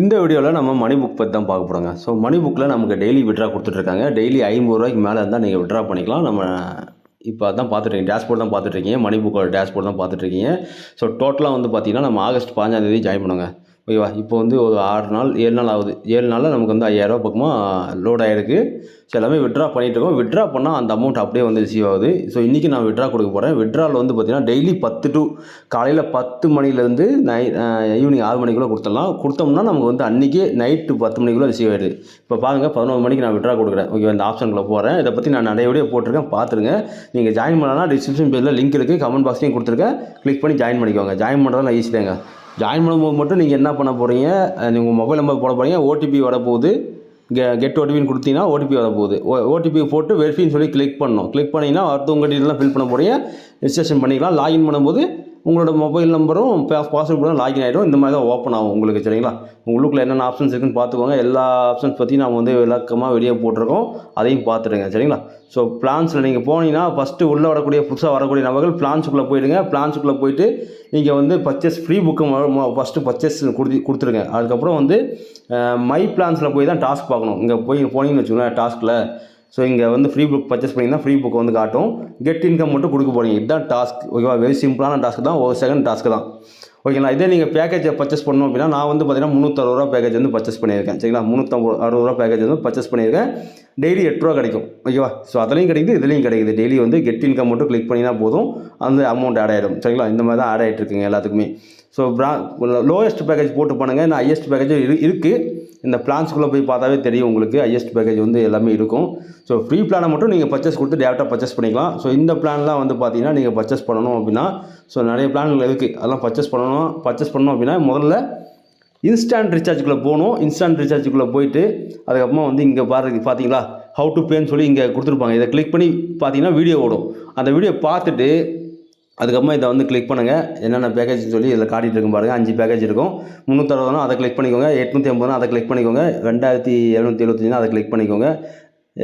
இந்த வீடியோவில் நம்ம மணி புக் பற்றி தான் பார்க்க போகிறோங்க ஸோ மணி புக்கில் நமக்கு டெய்லி விட்ரா கொடுத்துட்ருக்காங்க. டெய்லி ஐம்பது ரூபாய்க்கு மேலே இருந்தால் நீங்கள் விட்ரா பண்ணிக்கலாம். நம்ம இப்போ தான் பார்த்துட்ருக்கீங்க. டேஷ்போர்ட் தான் பார்த்துட்ருக்கீங்க. மணி புக்கோட டேஷ்போர்ட் தான் பார்த்துட்ருக்கீங்க. ஸோ டோட்டலாக வந்து பார்த்திங்கன்னா நம்ம ஆகஸ்ட் பதினஞ்சாம் ஜாயின் பண்ணுங்க. ஓகேவா இப்போ வந்து ஒரு ஆறு நாள் ஏழு நாள் ஆகுது. ஏழு நாளில் நமக்கு வந்து ஐயாயிரரூபா பக்கமாக லோட் ஆகிருக்கு ஸோ எல்லாமே விட்ரா பண்ணிகிட்ருக்கோம் இருக்கோம். விட்ரா பண்ணால் அந்த அமௌண்ட் அப்படியே வந்து ரிசீவ் ஆகுது. ஸோ இன்றைக்கி நான் விட்ரா கொடுக்க போகிறேன் விட்ராவில் வந்து பார்த்தீங்கன்னா டெய்லி பத்து டு காலையில் பத்து மணிலேருந்து நை ஈவினிங் ஆறு மணிக்குள்ளே கொடுத்துடலாம். கொடுத்தோம்னா நமக்கு வந்து அன்றைக்கே நைட்டு பத்து மணிக்குள்ளே ரிசீவ் ஆகிடுது இப்போ பாருங்கள் பதினோரு மணிக்கு நான் விட்ரா கொடுக்குறேன். ஓகே இந்த ஆப்ஷனுக்குள்ளே போகிறேன் இதை பற்றி நான் நிறைய வீடியோ போட்டிருக்கேன். பார்த்துருங்க நீங்கள் ஜாயின் பண்ணலாம் டிஸ்கிரிப்ஷன் பேஜில் லிங்க் இருக்குது கமெண்ட் பாக்ஸ்லையும் கொடுத்துருக்கேன். கிளிக் பண்ணி ஜாயின் பண்ணிக்கோங்க. ஜாயின் பண்ணுறதுலாம் ஈஸி தாங்க. ஜாயின் பண்ணும்போது மட்டும் நீங்கள் என்ன பண்ண போகிறீங்க உங்கள் மொபைல் நம்பர் போட போகிறீங்க ஓடிபி வரப்போகுது. கெ கெட் ஓடிபின்னு கொடுத்தீங்கன்னா ஓடிபி வரப்போகுது. ஓ ஓடிபி போட்டு வெரிஃபின்னு சொல்லி கிளிக் பண்ணணும். கிளிக் பண்ணிங்கன்னா அடுத்தவங்க டீட்டெயிலாம் ஃபில் பண்ண போகிறீங்க ரிஜிஸ்ட்ரேஷன் பண்ணிக்கலாம். லாகின் பண்ணும்போது உங்களோட மொபைல் நம்பரும் பாஸ்வேர்ட் கூட லாகின் ஆகிடும் இந்த மாதிரி தான் ஓப்பன் ஆகும் உங்களுக்கு சரிங்களா? உள்ளுக்குள்ள என்னென்ன ஆப்ஷன்ஸ் இருக்குன்னு பார்த்துக்கோங்க. எல்லா ஆப்ஷன்ஸ் பற்றி நாம் வந்து விளக்கமாக வெளியே போட்டிருக்கோம். அதையும் பார்த்துடுங்க சரிங்களா? ஸோ பிளான்ஸில் நீங்கள் போனீங்கன்னா ஃபஸ்ட்டு உள்ளே வரக்கூடிய புதுசாக வரக்கூடிய நபர்கள் பிளான்ஸுக்குள்ளே போயிடுங்க. பிளான்ஸுக்குள்ளே போயிட்டு நீங்கள் வந்து purchase free book first purchase கொடுத்து கொடுத்துருங்க அதுக்கப்புறம் வந்து மை பிளான்ஸில் போய் தான் டாஸ்க் பார்க்கணும். இங்கே போய் போனீங்கன்னு வச்சுக்கோங்களேன் டாஸ்கில் ஸோ இங்கே வந்து ஃப்ரீ புக் பர்ச்சேஸ் பண்ணிங்கன்னா ஃப்ரீ புக் வந்து காட்டும். கெட் இன்கம் மட்டும் கொடுக்க போகிறீங்க இதுதான் டாஸ்க் ஓகேவா வெரி சிம்பிளான டாஸ்க் தான். ஒரு செகண்ட் டாஸ்க் தான். ஓகேங்களா இதே நீங்கள் பேக்கேஜை பர்ச்சேஸ் பண்ணணும் அப்படின்னா நான் வந்து பார்த்தீங்கன்னா முந்நூற்றறுபது ரூபா பேக்கேஜ் வந்து பர்ச்சேஸ் பண்ணியிருக்கேன். சரிங்களா? முந்நூற்றம்பது அறுபது ரூபா பேக்கேஜ் வந்து பர்ச்சேஸ் பண்ணியிருக்கேன். டெய்லி எட்டு ரூபா கிடைக்கும். ஓகேவா ஸோ அதுலேயும் கிடைக்குது இதுலேயும் கிடைக்குது. டெய்லி வந்து கெட் இன்கம் மட்டும் கிளிக் பண்ணினா போதும். அந்த அமௌண்ட் ஆட் ஆகிடும் சரிங்களா? இந்த மாதிரி தான் ஆட் ஆகிட்டு இருக்குங்க எல்லாத்துக்குமே. ஸோ ப்ரா லோயஸ்ட் பேக்கேஜ் போட்டு பண்ணுங்கள் நான் ஹையஸ்ட் பேக்கேஜ் இரு இருக்குது இந்த பிளான்ஸ்குள்ளே போய் பார்த்தாவே தெரியும் உங்களுக்கு ஹையஸ்ட் பேக்கேஜ் வந்து எல்லாமே இருக்கும். ஸோ ஃப்ரீ பிளானை மட்டும் நீங்கள் பர்ச்சேஸ் கொடுத்து டேரெக்டாக பர்ச்சேஸ் பண்ணிக்கலாம். ஸோ இந்த பிளான்லாம் வந்து பார்த்தீங்கன்னா நீங்கள் பர்ச்சேஸ் பண்ணணும் அப்படின்னா ஸோ நிறைய பிளான்கள் இருக்குது அதெல்லாம் பர்ச்சேஸ் பண்ணணும் பர்ச்சேஸ் பண்ணணும் அப்படின்னா முதல்ல இன்ஸ்டன்ட் ரீசார்ஜுக்குள்ளே போகணும். இன்ஸ்டன்ட் ரீசார்ஜுக்குள்ளே போயிட்டு அதுக்கப்புறமா வந்து இங்கே பாருக்கு பார்த்தீங்களா? ஹவு டு பேன்னு சொல்லி இங்கே கொடுத்துருப்பாங்க. இதை கிளிக் பண்ணி பார்த்தீங்கன்னா வீடியோ ஓடும். அந்த வீடியோ பார்த்துட்டு அதுக்கப்புறமா இதை வந்து கிளிக் பண்ணுங்கள் என்னென்ன பேக்கேஜ்னு சொல்லி இதில் காட்டிகிட்டு இருக்கும் பாருங்கள் அஞ்சு பேக்கேஜ் இருக்கும். முந்நூற்றறுபதுனா அதை கிளிக் பண்ணிக்கோங்க. எட்நூற்றி ஐம்பதுனா அதை கிளிக் பண்ணிக்கோங்க. ரெண்டாயிரத்தி எழுநூற்றி எழுபத்தஞ்சுனா அதை கிளிக் பண்ணிக்கோங்க.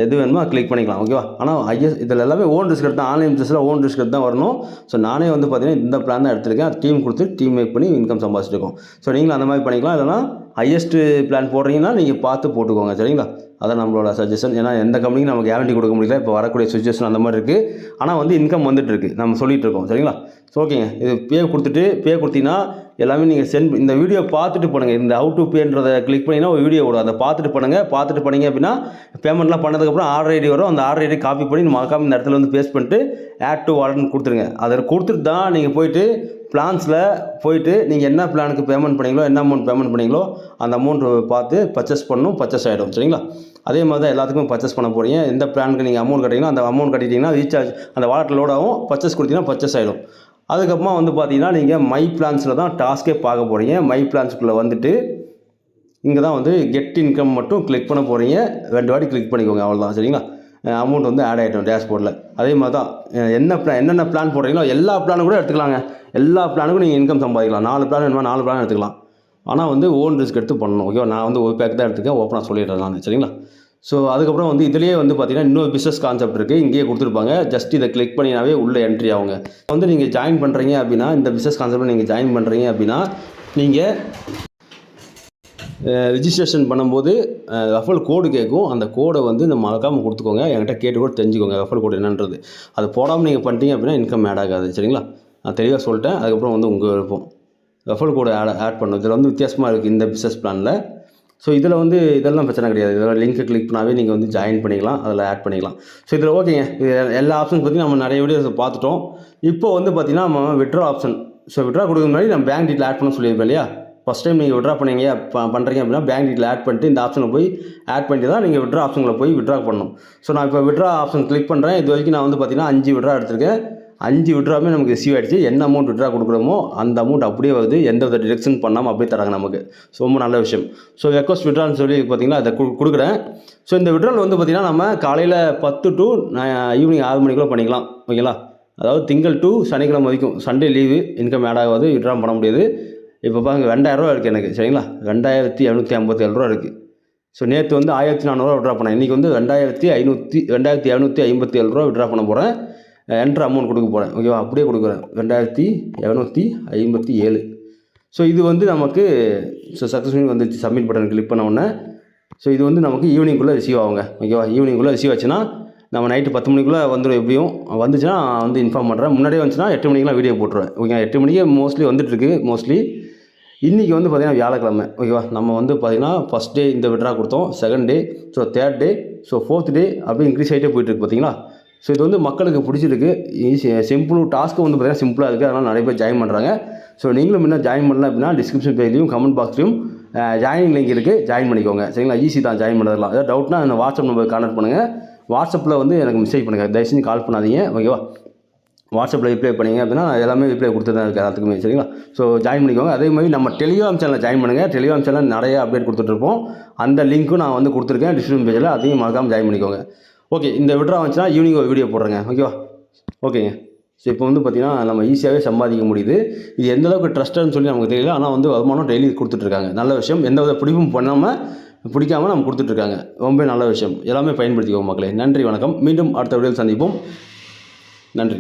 எது வேணுமோ அதை கிளிக் பண்ணிக்கலாம். ஓகேவா ஆனால் ஐஎஸ் இதில் எல்லாமே ஓன் ரிஸ்க் தான் ஆன்லைன் பிஸ்னஸில் ஓன் ரிஸ்க் தான் வரணும். ஸோ நானே வந்து பார்த்தீங்கன்னா இந்த பிளான் தான் எடுத்திருக்கேன். டீம் கொடுத்து டீம் மேக் பண்ணி இன்கம் சம்பாதிச்சிருக்கோம் ஸோ நீங்களும் அந்த மாதிரி பண்ணிக்கலாம். இல்லைனா ஹையஸ்ட்டு பிளான் போடுறீங்கன்னா நீங்கள் பார்த்து போட்டுக்கோங்க. சரிங்களா? அதான் நம்மளோட சஜஷன் ஏன்னா எந்த கம்பெனிக்கும் நமக்கு கேரண்டி கொடுக்க முடியல. இப்போ வரக்கூடிய சுச்சுவேஷன் அந்த மாதிரி இருக்குது ஆனால் வந்து இன்கம் வந்துட்டு இருக்கு. நம்ம சொல்லிகிட்டு இருக்கோம். சரிங்களா? ஸோ ஓகேங்க இது பே கொடுத்துட்டு பே கொடுத்தீங்கன்னா எல்லாமே நீங்கள் சென்ட் இந்த வீடியோ பார்த்துட்டு பண்ணுங்கள் இந்த ஹவு டு பேன்றதை கிளிக் பண்ணிங்கன்னா ஒரு வீடியோ விடும் அதை பார்த்துட்டு பண்ணுங்கள் பார்த்துட்டு பண்ணிங்க அப்படின்னா பேமெண்ட்லாம் பண்ணதுக்கப்புறம் ஆர்டர் ஐடி வரும். அந்த ஆர்டர் ஐடி காப்பி பண்ணி மறக்காம இந்த இடத்துல வந்து பேஸ்ட் பண்ணிட்டு ஆட் டு வாலட்னு கொடுத்துருங்க. அதை கொடுத்துட்டு தான் நீங்கள் போயிட்டு பிளான்ஸில் போயிட்டு நீங்கள் என்ன பிளானுக்கு பேமெண்ட் பண்ணீங்களோ என்ன அமௌண்ட் பேமெண்ட் பண்ணீங்களோ அந்த அமௌண்ட் பார்த்து பர்ச்சேஸ் பண்ணணும் பர்ச்சேஸ் ஆகிடும் சரிங்களா? அதே மாதிரி தான் எல்லாத்துக்கும் பர்ச்சேஸ் பண்ண போகிறீங்க எந்த பிளானுக்கு நீங்கள் அமௌண்ட் கட்டிங்கன்னா அந்த அமௌண்ட் கட்டிட்டீங்கன்னா ரீசார்ஜ் அந்த வாலெட்டில் லோட் ஆகும். பர்ச்சேஸ் கொடுத்தீங்கன்னா பர்ச்சேஸ் ஆகிடும் அதுக்கப்புறமா வந்து பார்த்தீங்கன்னா நீங்கள் மை பிளான்ஸில் தான் டாஸ்க்கே பார்க்க போகிறீங்க மை பிளான்ஸுக்குள்ளே வந்துட்டு இங்கே தான் வந்து கெட் இன்கம் மட்டும் கிளிக் பண்ண போகிறீங்க ரெண்டு வாட்டி கிளிக் பண்ணிக்கோங்க அவ்வளோதான் சரிங்களா? அமௌண்ட் வந்து ஆட் ஆகிட்டோம் டேஷ்போர்டில் அதே மாதிரி தான் என்ன பிளான் என்னென்ன பிளான் போடுறீங்களோ எல்லா பிளானும் கூட எடுத்துக்கலாங்க. எல்லா பிளானுக்கும் நீங்கள் இன்கம் சம்பாதிக்கலாம். நாலு பிளான் வேணுமா நாலு பிளான் எடுத்துக்கலாம். ஆனால் வந்து ஓன் ரிஸ்க் எடுத்து பண்ணணும் ஓகேவா நான் வந்து ஒரு பேக் தான் எடுத்துக்கேன் ஓப்பனாக சொல்லிடுறேன் நான் சரிங்களா? ஸோ அதுக்கப்புறம் வந்து இதுலேயே வந்து பார்த்தீங்கன்னா இன்னொரு பிஸ்னஸ் கான்செப்ட் இருக்குது இங்கேயே கொடுத்துருப்பாங்க. ஜஸ்ட் இதை கிளிக் பண்ணினாவே உள்ளே என்ட்ரி ஆகுங்க. வந்து நீங்கள் ஜாயின் பண்ணுறீங்க அப்படின்னா இந்த பிஸ்னஸ் கான்செப்ட் நீங்கள் ஜாயின் பண்ணுறீங்க அப்படின்னா நீங்கள் ரிஜிஸ்ட்ரேஷன் பண்ணும்போது ரஃபல் கோடு கேட்கும். அந்த கோடை வந்து நம்ம மறக்காமல் கொடுத்துக்கோங்க. என்கிட்ட கேட்டு கூட தெரிஞ்சுக்கோங்க ரஃபல் கோடு என்னன்றது. அது போடாமல் நீங்கள் பண்ணிட்டீங்க அப்படின்னா இன்கம் ஆட் ஆகாது. சரிங்களா? நான் தெளிவாக சொல்லிட்டேன். அதுக்கப்புறம் வந்து உங்கள் விருப்பம். ரஃபல் கோடு ஆட் ஆட் பண்ணும் இதில் வந்து வித்தியாசமாக இருக்குது இந்த பிஸ்னஸ் பிளானில் ஸோ இதில் வந்து இதெல்லாம் பிரச்சனை கிடையாது. இதெல்லாம் லிங்க்கை கிளிக் பண்ணாவே நீங்கள் வந்து ஜாயின் பண்ணிக்கலாம். அதில் ஆட் பண்ணிக்கலாம். ஸோ இதில் ஓகேங்க இது எல்லா ஆப்ஷன்ஸ் பற்றி நம்ம நிறைய வீடியோஸ் பார்த்துட்டோம். இப்போ வந்து பார்த்தீங்கன்னா நம்ம விட்ரா ஆப்ஷன் ஸோ விட்ரா கொடுக்க முன்னாடி நம்ம பேங்க் டீட்டில் ஆட் பண்ண சொல்லியிருப்பேன் இல்லையா? ஃபஸ்ட் டைம் நீங்கள் விட்ரா பண்ணீங்க ப- பண்ணுறீங்க அப்படின்னா பேங்க் டீட்டில் ஆட் பண்ணிட்டு இந்த ஆப்ஷனில் போய் ஆட் பண்ணிட்டு தான் நீங்கள் விட்ரா ஆப்ஷனில் போய் விட்ரா பண்ணணும். ஸோ நான் இப்போ விட்ரா ஆப்ஷன் கிளிக் பண்ணுறேன் இது வரைக்கும் நான் வந்து பார்த்தீங்கன்னா அஞ்சு விட்ரா எடுத்திருக்கேன். அஞ்சு விட்ராமே நமக்கு ரிசீவ் ஆகிடுச்சு என்ன அமௌண்ட் விட்ரா கொடுக்குறோமோ அந்த அமௌண்ட் அப்படியே வருது. எந்த வித டிடக்ஷன் பண்ணாமல் அப்படியே தராங்க நமக்கு. ஸோ ரொம்ப நல்ல விஷயம். ஸோ ரெக்வஸ்ட் விட்ரான்னு சொல்லி பார்த்தீங்கன்னா அதை கு- கொடுக்குறேன். ஸோ இந்த விட்ரால் வந்து பார்த்திங்கன்னா நம்ம காலையில் பத்து டு ஈவினிங் ஆறு மணிக்குள்ளே பண்ணிக்கலாம். ஓகேங்களா? அதாவது திங்கள் டு சனிக்கிழமை வரைக்கும். சண்டே லீவு இன்கம் ஆட் ஆகாது விட்ரா பண்ண முடியாது. இப்போ பாருங்க ரெண்டாயிரரூவா இருக்குது எனக்கு சரிங்களா? ரெண்டாயிரத்தி எழுநூற்றி ஐம்பத்தி ஏழு ரூபா இருக்குது ஸோ நேற்று வந்து ஆயிரத்தி நானூறுரூவா விட்ரா பண்ணேன். இன்றைக்கி வந்து ரெண்டாயிரத்தி ஐநூற்றி ரெண்டாயிரத்தி எழுநூற்றி ஐம்பத்தி ஏழு ரூபா விட்ரா பண்ண போகிறேன் என்ட்ரு அமௌண்ட் கொடுக்க போகிறேன் ஓகேவா அப்படியே கொடுக்குறேன். ரெண்டாயிரத்தி இரநூத்தி ஐம்பத்தி ஏழு. ஸோ இது வந்து நமக்கு ஸோ சக்ஸஸ்ஃபுல் வந்துச்சு சப்மிட் பட்டன் கிளிக் பண்ண உடனே. ஸோ இது வந்து நமக்கு ஈவினிங்குள்ளே ரிசீவ் ஆகுங்க. ஓகேவா ஈவினிங்குள்ளே ரிசீவ் ஆச்சுன்னா நம்ம நைட்டு பத்து மணிக்குள்ளே வந்துடும் எப்படியும்? வந்துச்சுன்னா நான் வந்து இன்ஃபார்ம் பண்ணுறேன் முன்னாடியே வந்துச்சுன்னா எட்டு மணிக்கெலாம் வீடியோ போட்டுருவேன். ஓகே எட்டு மணிக்கே மோஸ்ட்லி வந்துட்டுருக்கு. மோஸ்ட்லி இன்றைக்கி வந்து பார்த்திங்கன்னா வியாழக்கிழமை. ஓகேவா நம்ம வந்து பார்த்திங்கன்னா ஃபஸ்ட் டே இந்த விட்ரா கொடுத்தோம். Second day so third day so fourth day அப்படியே இன்க்ரீஸ் ஆகிட்டே போயிட்டுருக்கு பார்த்தீங்களா ஸோ இது வந்து மக்களுக்கு பிடிச்சிருக்கு. ஈஸி சிம்பிளும் டாஸ்க்கு வந்து பார்த்திங்கன்னா சிம்பிளாக இருக்குது அதனால் நிறைய பேர் ஜாயின் பண்ணுறாங்க ஸோ நீங்களும் என்ன ஜாயின் பண்ணலாம் அப்படின்னா டிஸ்கிரிப்ஷன் பேஜ்லையும் கமெண்ட் பாக்ஸ்லையும் ஜாயினிங் லிங்க் இருக்குது ஜாயின் பண்ணிக்கோங்க. சரிங்களா? ஈஸி தான் ஜாயின் பண்ணிடலாம் ஏதாவது டவுட்னா அந்த வாட்ஸ்அப் நம்பர் கான்டாக்ட் பண்ணுங்கள் வாட்ஸ்அப்பில் வந்து எனக்கு மெசேஜ் பண்ணுங்கள் தயவு செஞ்சு கால் பண்ணாதீங்க. ஓகேவா வாட்ஸ்அப்பில் ரிப்ளை பண்ணிங்க அப்படின்னா எல்லாமே ரிப்ளை கொடுத்து தான் இருக்குது எல்லாத்துக்குமே. சரிங்களா? ஸோ ஜாயின் பண்ணிக்கோங்க. அதே மாதிரி நம்ம டெலிகிராம் சேனலில் ஜாயின் பண்ணுங்கள் டெலிகிராம் சேனல் நிறைய அப்டேட் கொடுத்துட்ருப்போம் அந்த லிங்க்கும் நான் வந்து கொடுத்துருக்கேன். டிஸ்கிரிப்ஷன் பேஜில் அதையும் மறக்காமல் ஜாயின் பண்ணிக்கோங்க. ஓகே இந்த விட்ரா வந்துச்சுன்னா ஈவினிங் ஒரு வீடியோ போடுறேங்க. ஓகேவா ஓகேங்க ஸோ இப்போ வந்து பார்த்திங்கன்னா நம்ம ஈஸியாகவே சம்பாதிக்க முடியுது. இது எந்த அளவுக்கு சொல்லி நமக்கு தெரியல. ஆனால் வந்து வருமானம் டெய்லி கொடுத்துட்ருக்காங்க நல்ல விஷயம். எந்த வித பிடிப்பும் பண்ணாமல் பிடிக்காம நம்ம கொடுத்துட்ருக்காங்க ரொம்ப நல்ல விஷயம். எல்லாமே பயன்படுத்திக்கோங்க மக்களே. நன்றி வணக்கம். மீண்டும் அடுத்த வீடியோவில் சந்திப்போம். நன்றி.